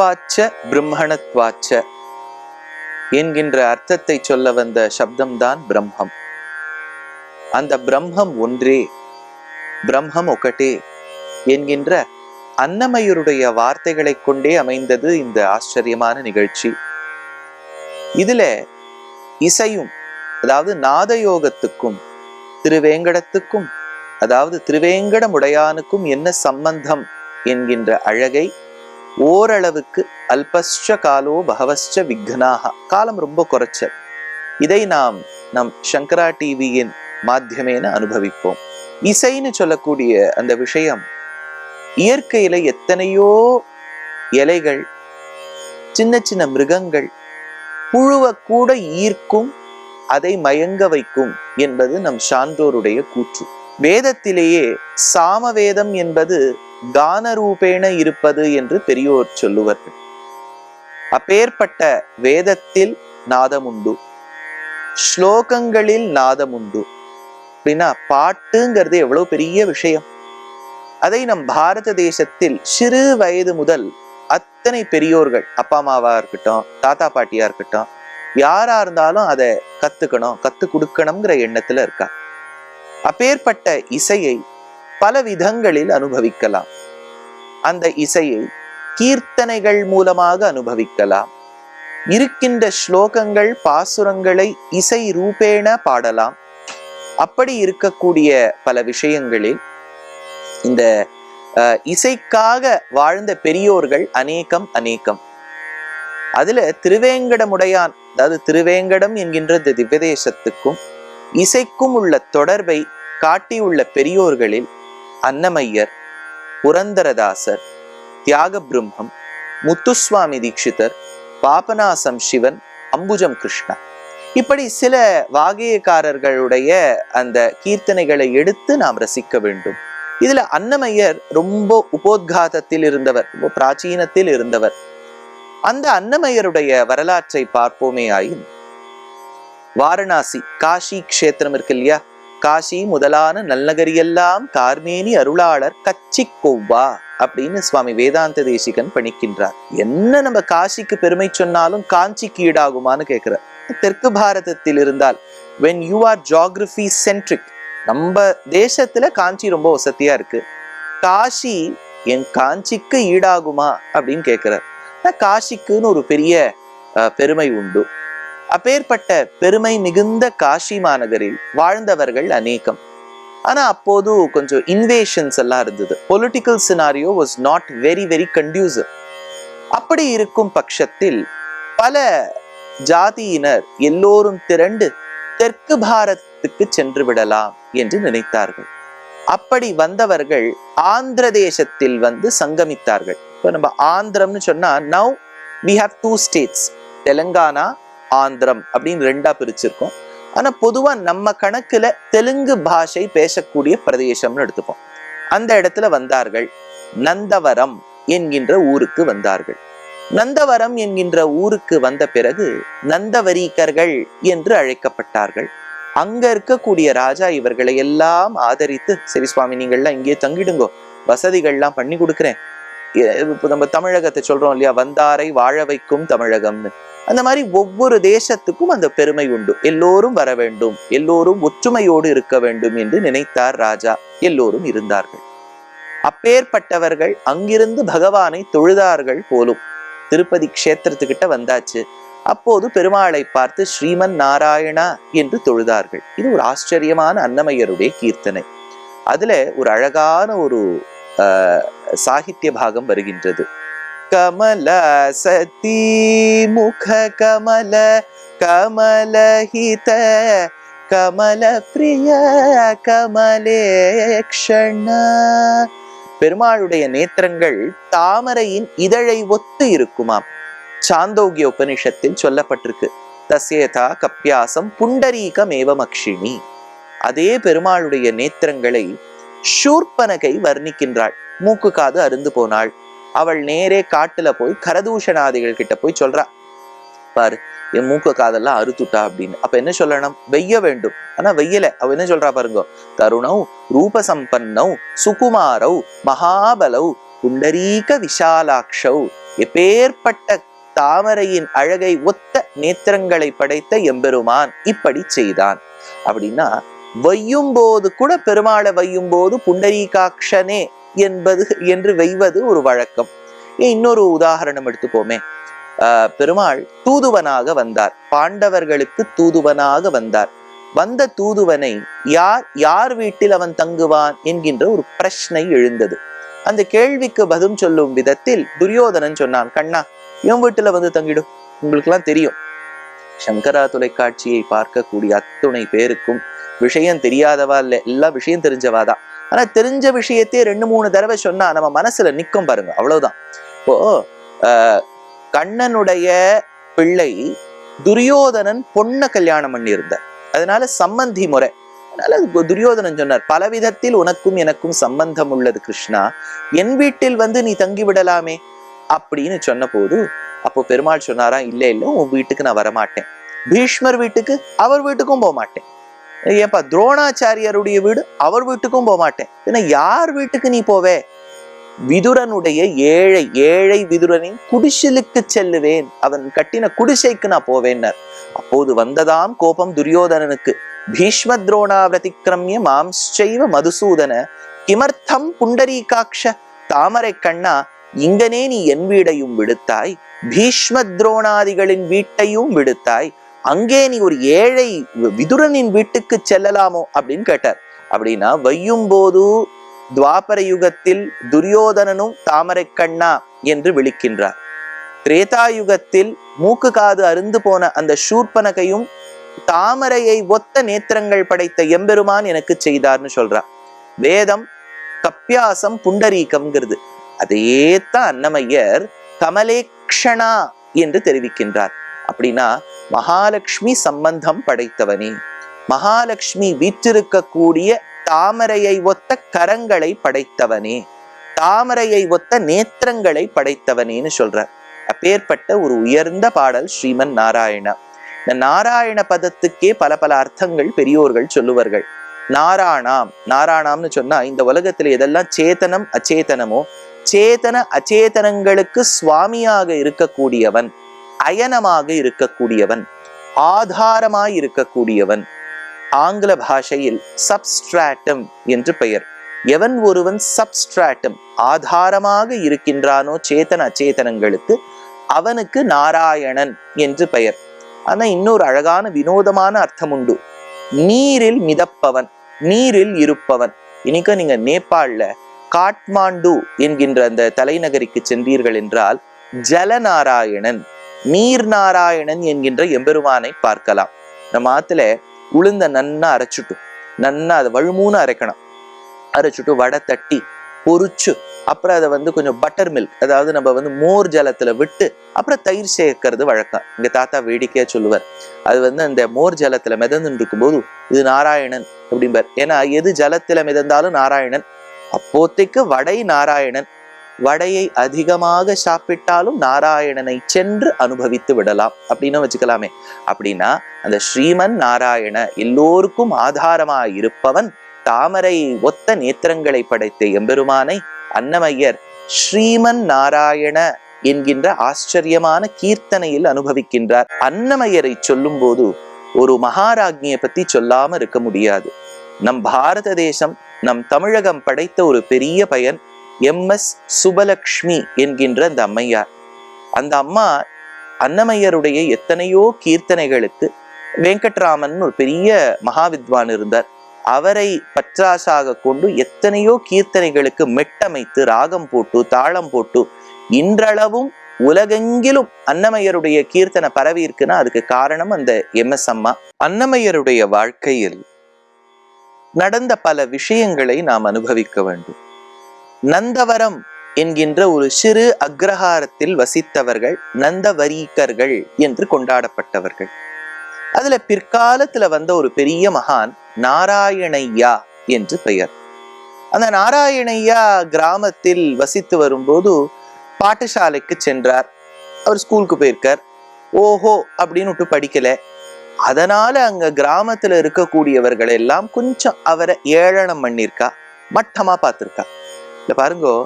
பிருகத்வாச்ச பிரம்மணத்வாச்ச என்கின்ற அர்த்தத்தை சொல்ல வந்த சப்தம்தான் பிரம்மம். அந்த பிரம்மம் ஒன்றே பிரம்மம் ஒக்கட்டே என்கின்ற அன்னமயருடைய வார்த்தைகளை கொண்டே அமைந்தது இந்த ஆச்சரியமான நிகழ்ச்சி. இதுல இசையும் அதாவது நாதயோகத்துக்கும் திருவேங்கடத்துக்கும் அதாவது திருவேங்கடமுடையானுக்கும் என்ன சம்பந்தம் என்கின்ற அழகை ஓரளவுக்கு அல்பஸ்ச காலோ பகவஸ்ச விக்னாக காலம் ரொம்ப குறைச்ச இதை நாம் நம் சங்கரா டிவியின் மாத்தியமேன அனுபவிப்போம். இசைன்னு சொல்லக்கூடிய அந்த விஷயம் இயற்கையில எத்தனையோ இலைகள் சின்ன சின்ன மிருகங்கள் புழுவை கூட ஈர்க்கும் அதை மயங்க வைக்கும் என்பது நம் சான்றோருடைய கூற்று. வேதத்திலேயே சாமவேதம் என்பது கானரூபேண இருப்பது என்று பெரியோர் சொல்லுவார்கள். அப்பேற்பட்ட வேதத்தில் நாதமுண்டு ஸ்லோகங்களில் நாதமுண்டு. அப்படின்னா பாட்டுங்கிறது எவ்வளவு பெரிய விஷயம். அதை நம் பாரத தேசத்தில் சிறு வயது முதல் அத்தனை பெரியோர்கள் அப்பா அம்மாவா இருக்கட்டும் தாத்தா பாட்டியா இருக்கட்டும் யாரா இருந்தாலும் அதை கத்துக்கணும் கத்து கொடுக்கணுங்கிற எண்ணத்துல இருக்கா அப்பேற்பட்ட இசையை பல விதங்களில் அனுபவிக்கலாம். அந்த இசையை கீர்த்தனைகள் மூலமாக அனுபவிக்கலாம். இருக்கின்ற ஸ்லோகங்கள் பாசுரங்களை இசை ரூபேண பாடலாம். அப்படி இருக்கக்கூடிய பல விஷயங்களில் இந்த அஹ், இசைக்காக வாழ்ந்த பெரியோர்கள் அநேகம் அநேகம். அதுல திருவேங்கடமுடையான் அதாவது திருவேங்கடம் என்கின்ற இந்த திவ்யதேசத்துக்கும் இசைக்கும் உள்ள தொடர்பை காட்டியுள்ள பெரியோர்களில் அன்னமையர் புரந்தரதாசர் தியாக பிரம்மம் முத்துசுவாமி தீட்சிதர் பாபநாசம் சிவன் அம்புஜம் கிருஷ்ணா. இப்படி சில வாகையக்காரர்களுடைய அந்த கீர்த்தனைகளை எடுத்து நாம் ரசிக்க வேண்டும். இதுல அன்னமையர் ரொம்ப உபோத்காதத்தில் இருந்தவர் ரொம்ப பிராச்சீனத்தில் இருந்தவர். அந்த அன்னமையருடைய வரலாற்றை பார்ப்போமே ஆயின். வாரணாசி காஷி க்ஷேத்திரம் இருக்கு இல்லையா? காஷி முதலான நல்லநகரியெல்லாம் கார்மேனி அருளாளர் கச்சி கொவ்வா அப்படின்னு சுவாமி வேதாந்த தேசிகன் பணிக்கின்றார். என்ன நம்ம காசிக்கு பெருமை சொன்னாலும் காஞ்சிக்கு ஈடாகுமான்னு கேட்கிறார் தெற்கு பாரதத்தில் இருந்தால் when you are geography centric நம்ம தேசத்துல காஞ்சி ரொம்ப வசதியா இருக்கு. காஷி என் காஞ்சிக்கு ஈடாகுமா அப்படின்னு கேட்கிறார் காசிக்குன்னு ஒரு பெரிய அஹ், பெருமை உண்டு. அப்பேற்பட்ட பெருமை மிகுந்த காஷி மாநகரில் வாழ்ந்தவர்கள் அநேகம். ஆனா அப்போது கொஞ்சம் இன்வேஷன்ஸ் எல்லாம் இருந்தது. Political scenario was not very very conducive அப்படி இருக்கும் பட்சத்தில் பல ஜாதியினர் எல்லோரும் திரண்டு தெற்கு பாரதத்துக்கு சென்று விடலாம் என்று நினைத்தார்கள். அப்படி வந்தவர்கள் ஆந்திர தேசத்தில் வந்து சங்கமித்தார்கள். இப்போ நம்ம ஆந்திரம்னு சொன்னா now we have two states Telangana Andhra அப்படின்னு ரெண்டா பிரிச்சிருக்கோம். ஆனா பொதுவா நம்ம கணக்குல தெலுங்கு பாஷை பேசக்கூடிய பிரதேசம்னு எடுத்துப்போம். அந்த இடத்துல வந்தார்கள் நந்தவரம் என்கின்ற ஊருக்கு வந்தார்கள். நந்தவரம் என்கின்ற ஊருக்கு வந்த பிறகு நந்தவரீக்கர்கள் என்று அழைக்கப்பட்டார்கள். அங்க இருக்கக்கூடிய ராஜா இவர்களை எல்லாம் ஆதரித்து சரி சுவாமி நீங்கள்லாம் இங்கே தங்கிடுங்கோ வசதிகள்லாம் பண்ணி கொடுக்குறேன். இப்போ நம்ம தமிழகத்தை சொல்றோம் இல்லையா? வந்தாரை வாழ வைக்கும் தமிழகம்னு. அந்த மாதிரி ஒவ்வொரு தேசத்துக்கும் அந்த பெருமை உண்டு. எல்லோரும் வர வேண்டும். எல்லோரும் ஒற்றுமையோடு இருக்க வேண்டும் என்று நினைத்தார் ராஜா. எல்லோரும் இருந்தார்கள். அப்பேற்பட்டவர்கள் அங்கிருந்து பகவானை தொழுதார்கள் போலும். திருப்பதி க்ஷேத்திரத்துக்கிட்ட வந்தாச்சு. அப்போது பெருமாளை பார்த்து ஸ்ரீமன் நாராயணா என்று தொழுதார்கள். இது ஒரு ஆச்சரியமான அன்னமையருடைய கீர்த்தனை. அதுல ஒரு அழகான ஒரு சாகித்ய பாகம் வருகின்றது. கமல சதி முக கமல கமலஹித கமல பிரிய கமலேக்ஷண. பெருமாளுடைய நேத்திரங்கள் தாமரையின் இதழை ஒத்து இருக்குமாம். சாந்தோகிய உபனிஷத்தில் சொல்லப்பட்டிருக்கு. தசேதா கப்பியாசம் புண்டரீகம் ஏவமக்ஷிணி அதே பெருமாளுடைய நேத்திரங்களை ஷூர்பனகை வர்ணிக்கின்றாள். மூக்கு காது அருந்து போனாள். அவள் நேரே காட்டுல போய் கரதூஷணாதிகள் கிட்ட போய் சொல்றா பாரு என் மூக்க காதெல்லாம் அறுத்துட்டா அப்படின்னு. அப்ப என்ன சொல்லணும்? வெய்ய வேண்டும். ஆனா வெய்யல. அவ என்ன சொல்றா பாருங்க தருணௌ ரூபசம்பன்னௌ சுகுமாரௌ மகாபலௌ புண்டரீக விஷாலாக்ஷௌ எப்பேற்பட்ட தாமரையின் அழகை ஒத்த நேத்திரங்களை படைத்த எம்பெருமான் இப்படி செய்தான். அப்படின்னா வையும் போது கூட பெருமாளை வையும் போது புண்டரீகாட்சனே என்பது என்று வைவது ஒரு வழக்கம். இன்னொரு உதாரணம் எடுத்துப்போமே. பெருமாள் தூதுவனாக வந்தார். பாண்டவர்களுக்கு தூதுவனாக வந்தார். வந்த தூதுவனை யார் யார் வீட்டில் அவன் தங்குவான் என்கின்ற ஒரு பிரச்சனை எழுந்தது. அந்த கேள்விக்கு பதில் சொல்லும் விதத்தில் துரியோதனன் சொன்னான் கண்ணா என் வீட்டுல வந்து தங்கிடும் உங்களுக்கெல்லாம் தெரியும். சங்கரா தொலைக்காட்சியை பார்க்கக்கூடிய அத்துணை பேருக்கும் விஷயம் தெரியாதவா இல்ல எல்லா விஷயம் தெரிஞ்சவாதான் ஆனா தெரிஞ்ச விஷயத்தையே ரெண்டு மூணு தடவை சொன்னா நம்ம மனசுல நிக்கும் பாருங்க. அவ்வளவுதான். இப்போ ஆஹ் கண்ணனுடைய பிள்ளை துரியோதனன் பொண்ணை கல்யாணம் பண்ணியிருந்த அதனால சம்பந்தி முறை. அதனால துரியோதனன் சொன்னார் பல விதத்தில் உனக்கும் எனக்கும் சம்பந்தம் உள்ளது கிருஷ்ணா. என் வீட்டில் வந்து நீ தங்கி விடலாமே. அப்படின்னு சொன்ன போது அப்போ பெருமாள் சொன்னாரா இல்லை இல்லை உன் வீட்டுக்கு நான் வரமாட்டேன். பீஷ்மர் வீட்டுக்கு அவர் வீட்டுக்கும் போக மாட்டேன் ஏப்பா துரோணாச்சாரியருடைய வீடு அவர் வீட்டுக்கும் போக மாட்டேன் ஏன்னா யார் வீட்டுக்கு நீ போவே? விதுரனுடைய ஏழை ஏழை விதுரனின் குடிசலுக்கு செல்லுவேன். அவன் கட்டின குடிசைக்கு நான் போவேன்னர். அப்போது வந்ததாம் கோபம் துரியோதனனுக்கு. பீஷ்ம துரோணா பிரதிக்கிரமிய மாம்சைவ மதுசூதன. கிமர்த்தம் புண்டரீகாட்ச தாமரை கண்ணா இங்கனே நீ என் வீடையும் விடுத்தாய். பீஷ்ம துரோணாதிகளின் வீட்டையும் விடுத்தாய். அங்கே நீ ஒரு ஏழை விதுரனின் வீட்டுக்கு செல்லலாமோ அப்படின்னு கேட்டார். அப்படின்னா வையும் போது துவாபர யுகத்தில் துரியோதனனும் தாமரை கண்ணா என்று விழிக்கின்றார் திரேதா யுகத்தில் மூக்கு காது அருந்து போன அந்த சூர்பனகையும் தாமரையை ஒத்த நேத்திரங்கள் படைத்த எம்பெருமான் எனக்கு செய்தார்னு சொல்றா. வேதம் கப்பியாசம் புண்டரீகம்ங்கிறது. அதையே தான் அன்னமையர் கமலேக்ஷனா என்று தெரிவிக்கின்றார். அப்படின்னா மகாலட்சுமி சம்பந்தம் படைத்தவனே. மகாலட்சுமி வீற்றிருக்கக்கூடிய தாமரையை ஒத்த கரங்களை படைத்தவனே. தாமரையை ஒத்த நேத்திரங்களை படைத்தவனேன்னு சொல்றார் அப்பேற்பட்ட ஒரு உயர்ந்த பாடல் ஸ்ரீமன் நாராயண. இந்த நாராயண பதத்துக்கே பல பல அர்த்தங்கள் பெரியோர்கள் சொல்லுவார்கள். நாராணாம் நாராணாம்னு சொன்னா இந்த உலகத்துல எதெல்லாம் சேத்தனம் அச்சேதனமோ சேதன அச்சேதனங்களுக்கு சுவாமியாக இருக்கக்கூடியவன். அயனமாக இருக்கக்கூடியவன் ஆதாரமாய் இருக்கக்கூடியவன். ஆங்கில பாஷையில் சப்ஸ்ட்ராட்டம் என்று பெயர். எவன் ஒருவன் சப்ஸ்ட்ராட்டம் ஆதாரமாக இருக்கின்றானோ சேத்தன அச்சேதனங்களுக்கு அவனுக்கு நாராயணன் என்று பெயர். ஆனா இன்னொரு அழகான வினோதமான அர்த்தம் உண்டு. நீரில் மிதப்பவன் நீரில் இருப்பவன். இன்னைக்கு நீங்க நேபாள்ல காட்மாண்டு என்கின்ற அந்த தலைநகருக்கு சென்றீர்கள் என்றால் ஜலநாராயணன் நீர் நாராயணன் என்கின்ற எம்பெருமானை பார்க்கலாம். நம்ம ஆத்துல உளுந்த நன்னா அரைச்சுட்டு நன்னா அதை வழுமூன்னு அரைக்கணும். அரைச்சுட்டு வடை தட்டி பொரிச்சு அப்புறம் அதை வந்து கொஞ்சம் பட்டர் மில்க் அதாவது நம்ம வந்து மோர் ஜலத்துல விட்டு அப்புறம் தயிர் சேர்க்கறது வழக்கம். எங்க தாத்தா வேடிக்கையா சொல்லுவார். அது வந்து அந்த மோர் ஜலத்துல மிதந்துட்டு இருக்கும்போது இது நாராயணன் அப்படிம்பார். ஏன்னா எது ஜலத்துல மிதந்தாலும் நாராயணன் அப்போதைக்கு வடை நாராயணன் வடையை அதிகமாக சாப்பிட்டாலும் நாராயணனை சென்று அனுபவித்து விடலாம். அப்படின்னு வச்சுக்கலாமே. அப்படின்னா அந்த ஸ்ரீமன் நாராயண எல்லோருக்கும் ஆதாரமாய் இருப்பவன் தாமரை ஒத்த நேத்திரங்களை படைத்த எம்பெருமானை அன்னமையர் ஸ்ரீமன் நாராயண என்கின்ற ஆச்சரியமான கீர்த்தனையில் அனுபவிக்கின்றார். அன்னமையரை சொல்லும் போது ஒரு மகாராஜ்ஞியை பத்தி சொல்லாம இருக்க முடியாது. நம் பாரத தேசம் நம் தமிழகம் படைத்த ஒரு பெரிய பயன் எம் எஸ் சுபலக்ஷ்மி என்கின்ற அந்த அம்மையார். அந்த அம்மா அன்னமையருடைய எத்தனையோ கீர்த்தனைகளுக்கு வெங்கட்ராமன் ஒரு பெரிய மகாவித்வான் இருந்தார். அவரை பற்றாசாக கொண்டு எத்தனையோ கீர்த்தனைகளுக்கு மெட்டமைத்து ராகம் போட்டு தாளம் போட்டு இன்றளவும் உலகெங்கிலும் அன்னமையருடைய கீர்த்தனை பரவி இருக்குன்னா அதுக்கு காரணம் அந்த எம் எஸ் அம்மா. அன்னமையருடைய வாழ்க்கையில் நடந்த பல விஷயங்களை நாம் அனுபவிக்க வேண்டும். நந்தவரம் என்கின்ற ஒரு சிறு அக்ரஹாரத்தில் வசித்தவர்கள் நந்தவரீக்கர்கள் என்று கொண்டாடப்பட்டவர்கள். அதுல பிற்காலத்துல வந்த ஒரு பெரிய மகான் நாராயணையா என்று பெயர். அந்த நாராயணையா கிராமத்தில் வசித்து வரும்போது பாடசாலைக்கு சென்றார். அவர் ஸ்கூலுக்கு போயிருக்கார். ஓஹோ அப்படின்னு விட்டு படிக்கல. அதனால அங்க கிராமத்துல இருக்கக்கூடியவர்கள் எல்லாம் கொஞ்சம் அவரை ஏளனம் பண்ணியிருக்கா. மட்டமா பார்த்திருக்கா. இல்லை பாருங்கோ.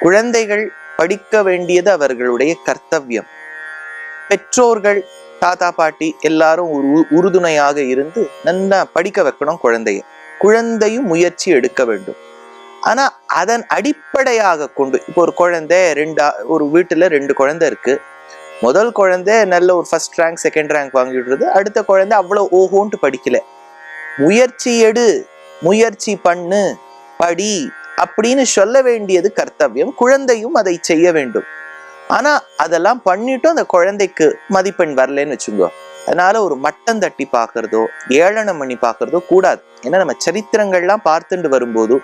குழந்தைகள் படிக்க வேண்டியது அவர்களுடைய கர்த்தவியம். பெற்றோர்கள் தாத்தா பாட்டி எல்லாரும் ஒரு உறுதுணையாக இருந்து நல்லா படிக்க வைக்கணும் குழந்தைய. குழந்தையும் முயற்சி எடுக்க வேண்டும். ஆனா அதன் அடிப்படையாக கொண்டு இப்போ ஒரு குழந்தை ரெண்டா ஒரு வீட்டுல ரெண்டு குழந்தை இருக்கு. முதல் குழந்தை நல்ல ஒரு ஃபர்ஸ்ட் ரேங்க் செகண்ட் ரேங்க் வாங்கிடுறது அடுத்த குழந்தை அவ்வளோ ஓஹோன்ட்டு படிக்கல. முயற்சி எடு முயற்சி பண்ணு படி அப்படின்னு சொல்ல வேண்டியது கர்த்தவியம். குழந்தையும் அதை செய்ய வேண்டும். ஆனா அதெல்லாம் பண்ணிட்டும் அந்த குழந்தைக்கு மதிப்பெண் வரலன்னு வச்சுங்கோ அதனால ஒரு மட்டம் தட்டி பார்க்கறதோ ஏளனம் பண்ணி பார்க்கறதோ கூடாது. ஏன்னா நம்ம சரித்திரங்கள்லாம் பார்த்துட்டு வரும்போது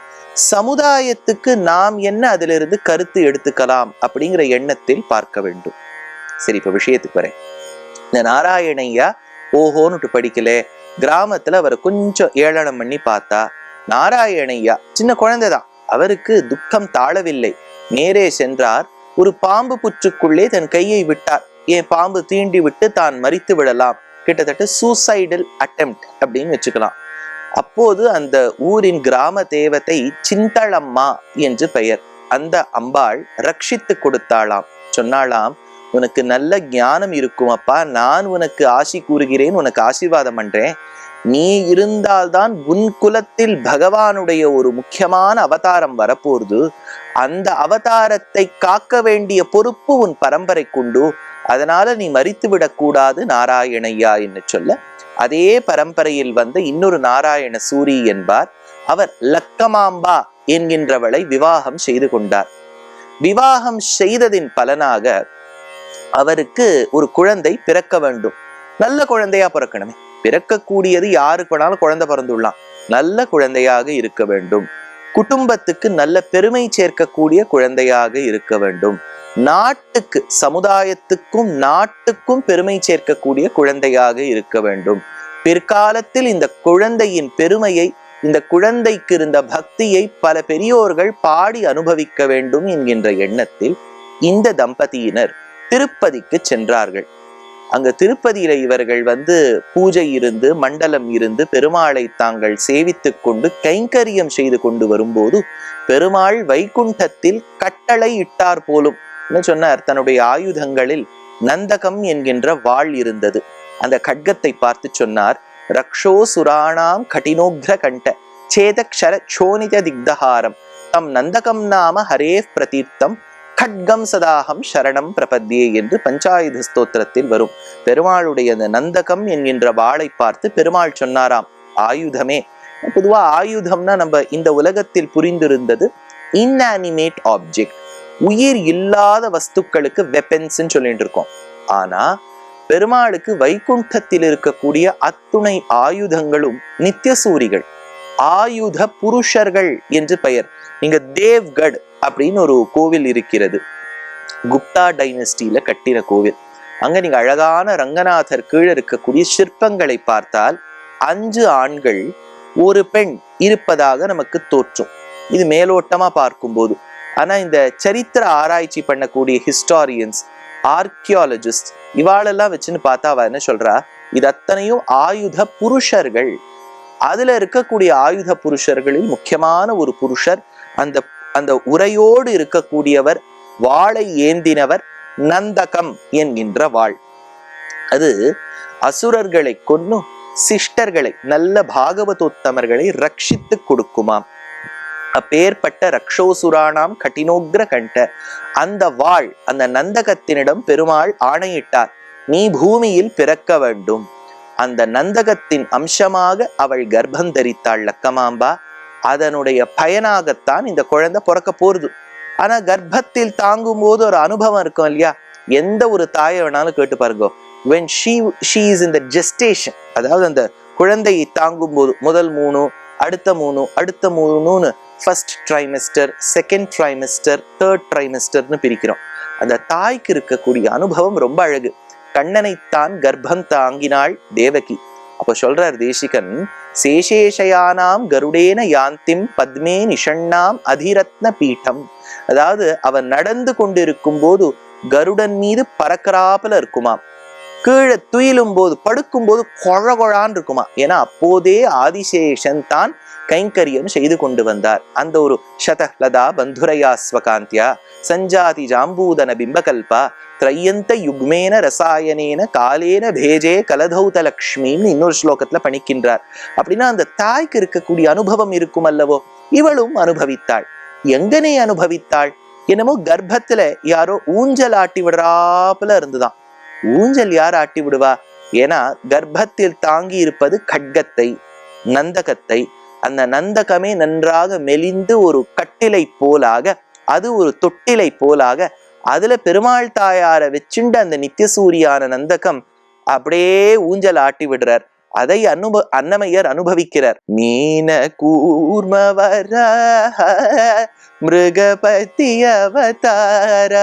சமுதாயத்துக்கு நாம் என்ன அதிலிருந்து கருத்து எடுத்துக்கலாம் அப்படிங்கிற எண்ணத்தில் பார்க்க வேண்டும். சரி இப்ப விஷயத்துக்கு வரேன். இந்த நாராயணையா ஓஹோன்னுட்டு படிக்கல. கிராமத்துல அவரை கொஞ்சம் ஏளனம் பண்ணி பார்த்தா நாராயணையா சின்ன குழந்தைதான். அவருக்கு துக்கம் தாழவில்லை. நேரே சென்றார். ஒரு பாம்பு புற்றுக்குள்ளே தன் கையை விட்டார். ஏன் பாம்பு தீண்டி விட்டு தான் மறித்து விடலாம்? கிட்டத்தட்ட சூசைடல் அட்டெம்ட் அப்படின்னு வச்சுக்கலாம். அப்போது அந்த ஊரின் கிராம தேவத்தை சிந்தளம்மா என்று பெயர். அந்த அம்பாள் ரட்சித்து கொடுத்தாளாம். சொன்னாளாம் உனக்கு நல்ல ஞானம் இருக்கும் அப்பா. நான் உனக்கு ஆசி கூறுகிறேன். உனக்கு ஆசீர்வாதம் பண்றேன். நீ இருந்தால்தான் உன் குலத்தில் பகவானுடைய ஒரு முக்கியமான அவதாரம் வரப்போகுது. அந்த அவதாரத்தை காக்க வேண்டிய பொறுப்பு உன் பரம்பரை கொண்டு அதனால நீ மறித்து விடக்கூடாது நாராயணையா என்று சொல்ல. அதே பரம்பரையில் வந்த இன்னொரு நாராயண சூரி என்பார். அவர் லக்கமாம்பா என்கின்றவளை விவாகம் செய்து கொண்டார். விவாகம் செய்ததின் பலனாக அவருக்கு ஒரு குழந்தை பிறக்க வேண்டும். நல்ல குழந்தையா பிறக்கணுமே. பிறக்கக்கூடியது யாருக்கு வேணாலும் குழந்தை பிறந்துடலாம். நல்ல குழந்தையாக இருக்க வேண்டும். குடும்பத்துக்கு நல்ல பெருமை சேர்க்கக்கூடிய குழந்தையாக இருக்க வேண்டும். நாட்டுக்கு சமுதாயத்துக்கும் நாட்டுக்கும் பெருமை சேர்க்கக்கூடிய குழந்தையாக இருக்க வேண்டும். பிற்காலத்தில் இந்த குழந்தையின் பெருமையை இந்த குழந்தைக்கு இருந்த பக்தியை பல பெரியோர்கள் பாடி அனுபவிக்க வேண்டும் என்கின்ற எண்ணத்தில் இந்த தம்பதியினர் திருப்பதிக்கு சென்றார்கள். அங்க திருப்பதியில இவர்கள் வந்து பூஜை இருந்து மண்டலம் இருந்து பெருமாளை தாங்கள் சேவித்துக் கொண்டு கைங்கரியம் செய்து கொண்டு வரும்போது பெருமாள் வைகுண்டத்தில் கட்டளை இட்டார் போலும். சொன்னார்? தன்னுடைய ஆயுதங்களில் நந்தகம் என்கின்ற வாள் இருந்தது. அந்த கட்கத்தை பார்த்து சொன்னார் ரக்ஷோ சுராணாம் கடினோக்ர கண்ட சேதக்ஷர சோனித திக்தஹாரம். தம் நந்தகம் நாம ஹரே பிரதீர்த்தம் கட்கம் சதாகம் சரணம் பிரபத்தியே என்று பஞ்சாயுத ஸ்தோத்திரத்தில் வரும். பெருமாளுடைய நந்தகம் என்கின்ற வாளை பார்த்து பெருமாள் சொன்னாராம் ஆயுதமே. பொதுவா ஆயுதம்னா நம்ம இந்த உலகத்தில் புரிந்திருந்தது இன்அனிமேட் ஆப்ஜெக்ட் உயிர் இல்லாத வஸ்துக்களுக்கு வெப்பன்ஸ்ன்னு சொல்லிட்டு இருக்கோம். ஆனா பெருமாளுக்கு வைகுண்டத்தில் இருக்கக்கூடிய அத்துணை ஆயுதங்களும் நித்தியசூரிகள் ஆயுத புருஷர்கள் என்று பெயர். இங்க தேவ்கட் அப்படின்னு ஒரு கோவில் இருக்கிறது. குப்தா டைனஸ்டியில கட்டின கோவில். அங்க நீங்க அழகான ரங்கநாதர் கீழே இருக்கக்கூடிய சிற்பங்களை பார்த்தால் அஞ்சு ஆண்கள் ஒரு பெண் இருப்பதாக நமக்கு தோற்றும். இது மேலோட்டமா பார்க்கும்போது. ஆனா இந்த சரித்திர ஆராய்ச்சி பண்ணக்கூடிய ஹிஸ்டாரியன்ஸ் ஆர்கியாலஜிஸ்ட் இவாளெல்லாம் வச்சுன்னு பார்த்தா அவ என்ன சொல்றா? இது அத்தனையும் ஆயுத புருஷர்கள். அதுல இருக்கக்கூடிய ஆயுத புருஷர்களில் முக்கியமான ஒரு புருஷர் அந்த அந்த உரையோடு இருக்கக்கூடியவர் வாளை ஏந்தினவர் நந்தகம் என்கின்ற வாள். அது அசுரர்களை கொன்னு சிஷ்டர்களை நல்ல பாகவதோத்தமர்களை ரட்சித்து கொடுக்குமாம். அப்பேற்பட்ட ரக்ஷோசுராணாம் கட்டினோக்ர கண்ட அந்த வாள் அந்த நந்தகத்தினிடம் பெருமாள் ஆணையிட்டார் நீ பூமியில் பிறக்க வேண்டும். அந்த நந்தகத்தின் அம்சமாக அவள் கர்ப்பம் தரித்தாள் லக்கமாம்பா. அதனுடைய பயனாகத்தான் இந்த குழந்தை பிறக்க போறது. ஆனா கர்ப்பத்தில் தாங்கும் போது ஒரு அனுபவம் இருக்கும் இல்லையா? எந்த ஒரு தாயை வேணாலும் கேட்டு பாருங்க. வென் ஷீ ஷீ இஸ் இந்த ஜெஸ்டேஷன் அதாவது அந்த குழந்தையை தாங்கும் போது முதல் மூணு அடுத்த மூணு அடுத்த மூணுன்னு first trimester second trimester third ட்ரைமெஸ்டர்னு பிரிக்கிறோம். அந்த தாய்க்கு இருக்கக்கூடிய அனுபவம் ரொம்ப அழகு. கண்ணனைத்தான் கர்ப்பம் தாங்கினாள் தேவகி. அப்போ சொல்றார் தேசிகன் சேஷேஷயானாம் கருடேன யாந்திம் பத்மே நிஷண்ணாம் அதிரத்ன பீட்டம். அதாவது அவன் நடந்து கொண்டிருக்கும் போது கருடன் மீது பறக்கறாப்புல இருக்குமாம். கீழே துயிலும் போது படுக்கும் போது கொழ கொழான்னு இருக்குமா ஏன்னா அப்போதே ஆதிசேஷன் தான் கைங்கரியம் செய்து கொண்டு வந்தார். அந்த ஒரு சதஹ்லதா பந்துரையா ஸ்வகாந்தியா சஞ்சாதி ஜாம்பூதன பிம்பகல்பா திரையந்த யுக்மேன ரசாயனேன காலேன பேஜே கலதௌத லக்ஷ்மின்னு இன்னொரு ஸ்லோகத்துல பணிக்கின்றார் அப்படின்னா அந்த தாய்க்கு இருக்கக்கூடிய அனுபவம் இருக்கும் அல்லவோ? இவளும் அனுபவித்தாள். எங்கனே அனுபவித்தாள்? என்னமோ கர்ப்பத்துல யாரோ ஊஞ்சல் ஆட்டி விடுறாப்புல இருந்துதான். ஊஞ்சல் யார் ஆட்டி விடுவா? ஏன்னா கர்ப்பத்தில் தாங்கி இருப்பது கட்கத்தை நந்தகத்தை. அந்த நந்தகமே நன்றாக மெலிந்து ஒரு கட்டிலை போலாக அது ஒரு தொட்டிலை போலாக அதுல பெருமாள் தாயார வச்சுண்டு அந்த நித்தியசூரியான நந்தகம் அப்படியே ஊஞ்சல் ஆட்டி விடுறார். அதை அனுப அன்னமையர் அனுபவிக்கிறார். மீன கூர்மவர மிருகபதி அவதார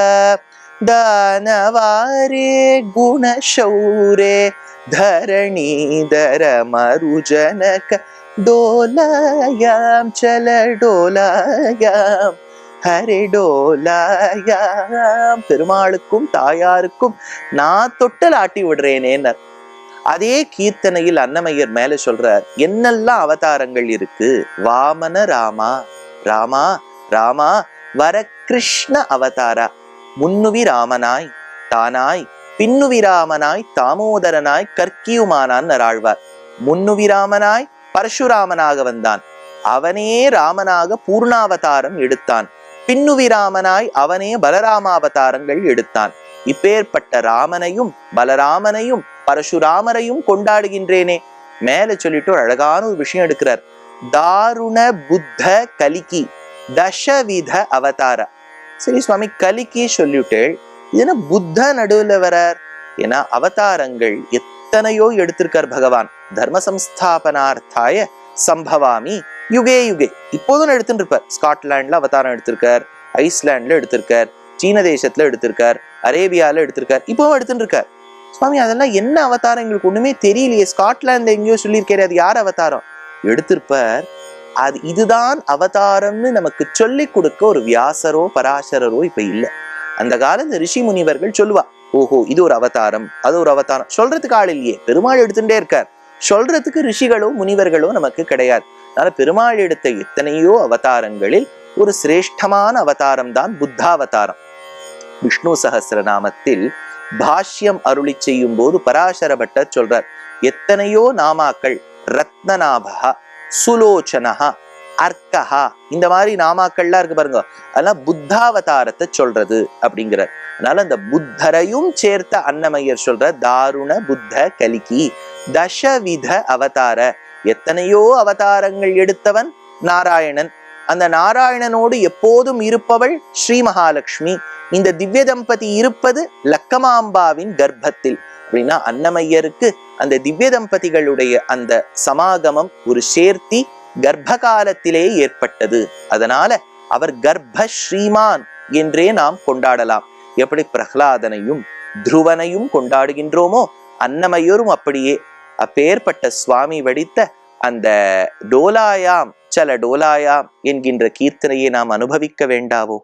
ದಾನವಾರೇ குணசௌரே ಧರಣೀಧರ ಮರುಜನಕ ಡೋಲಾಯಾಮ್ ಚಲ ಡೋಲಾಯಾಮ್ ஹரே டோலாயாம் பெருமாளுக்கும் தாயாருக்கும் நான் தொட்டல் ஆட்டி விடுறேனேன்னர் அதே கீர்த்தனையில் அன்னமையர் மேல சொல்றார் என்னெல்லாம் அவதாரங்கள் இருக்கு? வாமன ராமா ராமா ராமா வர கிருஷ்ண அவதாரா? முன்னுவி ராமனாய் தானாய் பின்னுவிராமனாய் தாமோதரனாய் கற்கியுமானான் முன்னுவி முன்னுவிராமனாய் பரசுராமனாக வந்தான். அவனே ராமனாக பூர்ணாவதாரம் எடுத்தான். பின்னுவிராமனாய் அவனே பலராமாவதாரங்கள் எடுத்தான். இப்பேற்பட்ட ராமனையும் பலராமனையும் பரசுராமரையும் கொண்டாடுகின்றேனே. மேல சொல்லிட்டு ஒரு அழகான ஒரு விஷயம் எடுக்கிறார். தாருண புத்த கலிகி தசவித அவதார. சரி சுவாமி கலிக்கு சொல்லிட்டு இதுனா புத்த நடுவில் வரார் ஏன்னா அவதாரங்கள் எத்தனையோ எடுத்திருக்கார் பகவான். தர்ம சம்ஸ்தாபனார்த்தாய சம்பவாமி யுகே யுகே. இப்போதும் எடுத்துட்டு இருப்பார் ஸ்காட்லாண்ட்ல அவதாரம் எடுத்திருக்கார் ஐஸ்லாண்ட்ல எடுத்திருக்கார் சீன தேசத்துல எடுத்திருக்கார் அரேபியால எடுத்திருக்கார் இப்பவும் எடுத்துட்டு இருக்கார் சுவாமி அதெல்லாம் என்ன அவதாரம் எங்களுக்கு ஒண்ணுமே தெரியலையே. ஸ்காட்லாந்து எங்கேயோ சொல்லியிருக்காரு அது யார் அவதாரம்? எடுத்திருப்பார் அது இதுதான் அவதாரம்னு நமக்கு சொல்லி கொடுக்க ஒரு வியாசரோ பராசரரோ இப்ப இல்லை. அந்த காலத்து ரிஷி முனிவர்கள் சொல்லுவா ஓஹோ இது ஒரு அவதாரம் அது ஒரு அவதாரம். சொல்றதுக்கு ஆள் இல்லையே பெருமாள் எடுத்துட்டே இருக்கார். சொல்றதுக்கு ரிஷிகளோ முனிவர்களோ நமக்கு கிடையாது. அதனால பெருமாள் எடுத்த எத்தனையோ அவதாரங்களில் ஒரு சிரேஷ்டமான அவதாரம் தான் புத்தாவதாரம். விஷ்ணு சகசிரநாமத்தில் பாஷ்யம் அருளி செய்யும் போது பராசர பட்டர் சொல்றார் எத்தனையோ நாமாக்கள் ரத்னநாபகா சுலோச்சனஹா அர்க்கஹா. இந்த மாதிரி நாமாக்கள்லாம் இருக்கு பாருங்க. அதெல்லாம் புத்தாவதாரத்தை சொல்றது அப்படிங்கிறார் அதனால அந்த புத்தரையும் சேர்த்த அன்னமையர் சொல்ற தாருண புத்த கலிகி தசவித அவதார. எத்தனையோ அவதாரங்கள் எடுத்தவன் நாராயணன். அந்த நாராயணனோடு எப்போதும் இருப்பவள் ஸ்ரீ மகாலட்சுமி இந்த திவ்ய தம்பதி இருப்பது லக்கமாம்பாவின் கர்ப்பத்தில். அப்படின்னா அன்னமையருக்கு அந்த திவ்ய தம்பதிகளுடைய அந்த சமாகமம் ஒரு சேர்த்தி கர்ப்ப காலத்திலே ஏற்பட்டது. அதனால அவர் கர்ப்ப ஸ்ரீமான் என்றே நாம் கொண்டாடலாம். எப்படி பிரகலாதனையும் துருவனையும் கொண்டாடுகின்றோமோ அன்னமையோரும் அப்படியே அப்பேற்பட்ட சுவாமி வடித்த அந்த டோலாயாம் சல டோலாயாம் என்கின்ற கீர்த்தனையை நாம் அனுபவிக்க வேண்டாவோ?